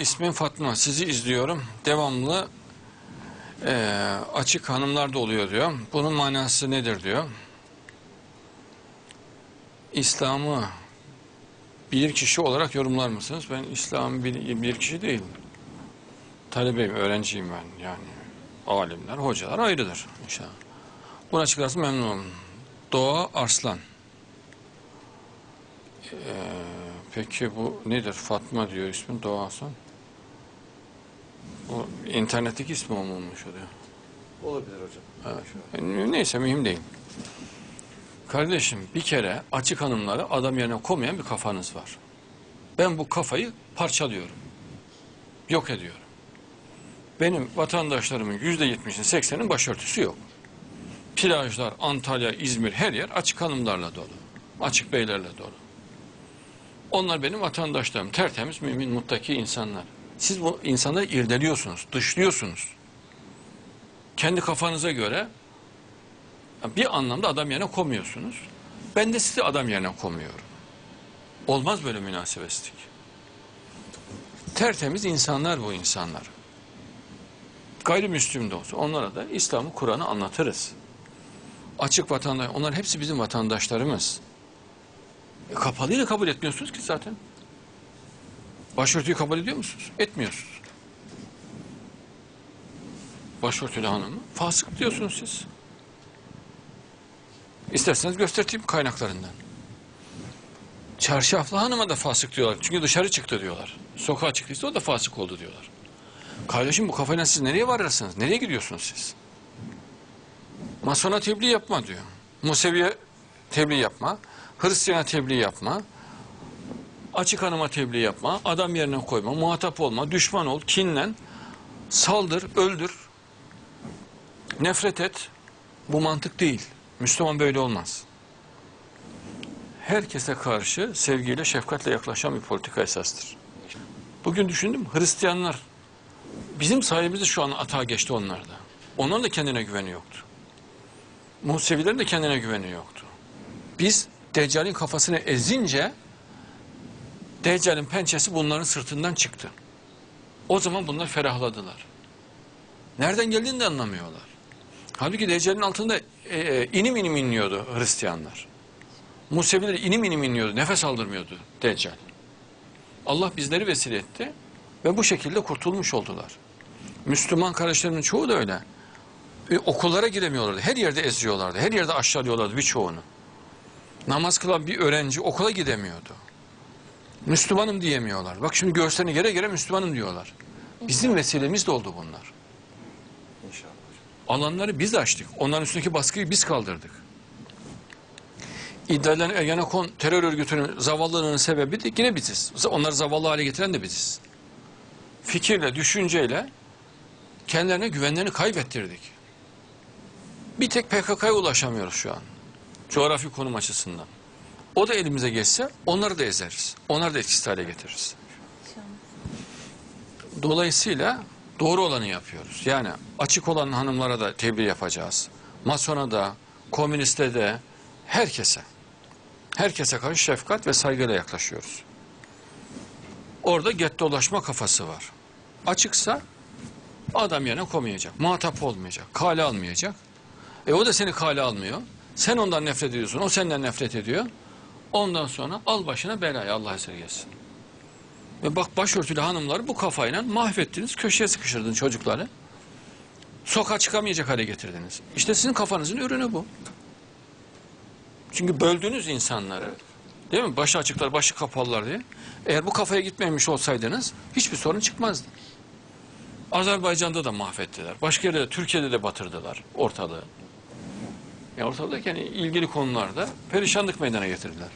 ismim Fatma. Sizi izliyorum. Devamlı e, açık hanımlar da oluyor diyor. Bunun manası nedir diyor. İslam'ı bir kişi olarak yorumlar mısınız? Ben İslam bir, bir kişi değilim. Talebeyim, öğrenciyim ben yani. Alimler, hocalar ayrıdır inşallah. Bunu açıklarsa memnun olurum. Doğa Arslan. Ee, peki bu nedir? Fatma diyor ismin Doğa Arslan. Bu internetteki ismi mi olmuş oluyor? Olabilir hocam. Evet. Neyse mühim değil. Kardeşim bir kere açık hanımları adam yerine koymayan bir kafanız var. Ben bu kafayı parçalıyorum. Yok ediyorum. Benim vatandaşlarımın yüzde yetmişin seksenin başörtüsü yok. Plajlar, Antalya, İzmir her yer açık hanımlarla dolu. Açık beylerle dolu. Onlar benim vatandaşlarım. Tertemiz, mümin, muttaki insanlar. Siz bu insanları irdeliyorsunuz, dışlıyorsunuz. Kendi kafanıza göre bir anlamda adam yerine koymuyorsunuz. Ben de sizi adam yerine koymuyorum. Olmaz böyle münasebetsizlik. Tertemiz insanlar bu insanlar. Gayrimüslim de olsa onlara da İslam'ı, Kur'an'ı anlatırız. Açık vatandaş, onlar hepsi bizim vatandaşlarımız. E, kapalıyla kabul etmiyorsunuz ki zaten. Başörtüyü kabul ediyor musunuz? Etmiyorsunuz. Başörtülü hanımı fasık diyorsunuz siz. İsterseniz göstereyim kaynaklarından. Çarşaflı hanıma da fasık diyorlar. Çünkü dışarı çıktı diyorlar. Sokağa çıktıysa o da fasık oldu diyorlar. Kardeşim bu kafayla siz nereye varırsınız? Nereye gidiyorsunuz siz? Masona tebliğ yapma diyor. Museviye tebliğ yapma. Hristiyan'a tebliğ yapma. Açık hanıma tebliğ yapma. Adam yerine koyma. Muhatap olma. Düşman ol. Kinlen. Saldır. Öldür. Nefret et. Bu mantık değil. Müslüman böyle olmaz. Herkese karşı sevgiyle, şefkatle yaklaşan bir politika esastır. Bugün düşündüm Hristiyanlar bizim sayemizde şu an atağa geçti onlarda. Onların da kendine güveni yoktu. Musevilerin de kendine güveni yoktu. Biz Deccal'in kafasını ezince Deccal'in pençesi bunların sırtından çıktı. O zaman bunlar ferahladılar. Nereden geldiğini de anlamıyorlar. Halbuki Deccal'in altında e, e, inim inim inliyordu Hristiyanlar. Museviler inim inim inliyordu. Nefes aldırmıyordu Deccal. Allah bizleri vesile etti ve bu şekilde kurtulmuş oldular. Müslüman kardeşlerimin çoğu da öyle. E, okullara giremiyorlardı. Her yerde eziyorlardı. Her yerde aşağılıyorlardı birçoğunu. Namaz kılan bir öğrenci okula gidemiyordu. Müslümanım diyemiyorlar. Bak şimdi göğüslerine gere gere Müslümanım diyorlar. Bizim vesilemiz de oldu bunlar. İnşallah. Alanları biz açtık. Onların üstündeki baskıyı biz kaldırdık. İddia edilen Ergenekon terör örgütünün zavallılığının sebebi de yine biziz. Onları zavallı hale getiren de biziz. Fikirle, düşünceyle kendilerine güvenlerini kaybettirdik. Bir tek PKK'ya ulaşamıyoruz şu an. Coğrafi konum açısından. O da elimize geçse onları da ezeriz. Onları da etkisiz hale getiririz. Dolayısıyla doğru olanı yapıyoruz. Yani açık olan hanımlara da tebliğ yapacağız. Masona da, komüniste de, herkese. Herkese karşı şefkat ve saygıyla yaklaşıyoruz. Orada gettolaşma kafası var. Açıksa adam yerine koymayacak. Muhatap olmayacak. Kale almayacak. E o da seni kale almıyor. Sen ondan nefret ediyorsun. O senden nefret ediyor. Ondan sonra al başına belayı Allah esirgesin. Ve bak başörtülü hanımları bu kafayla mahvettiniz, köşeye sıkıştırdınız çocukları. Sokağa çıkamayacak hale getirdiniz. İşte sizin kafanızın ürünü bu. Çünkü böldünüz insanları. Değil mi? Başı açıklar, başı kapalılar diye. Eğer bu kafaya gitmemiş olsaydınız hiçbir sorun çıkmazdı. Azerbaycan'da da mahvettiler. Başka yerde de Türkiye'de de batırdılar ortalığı. Ya ortalık yani ilgili konularda perişanlık meydana getirdiler.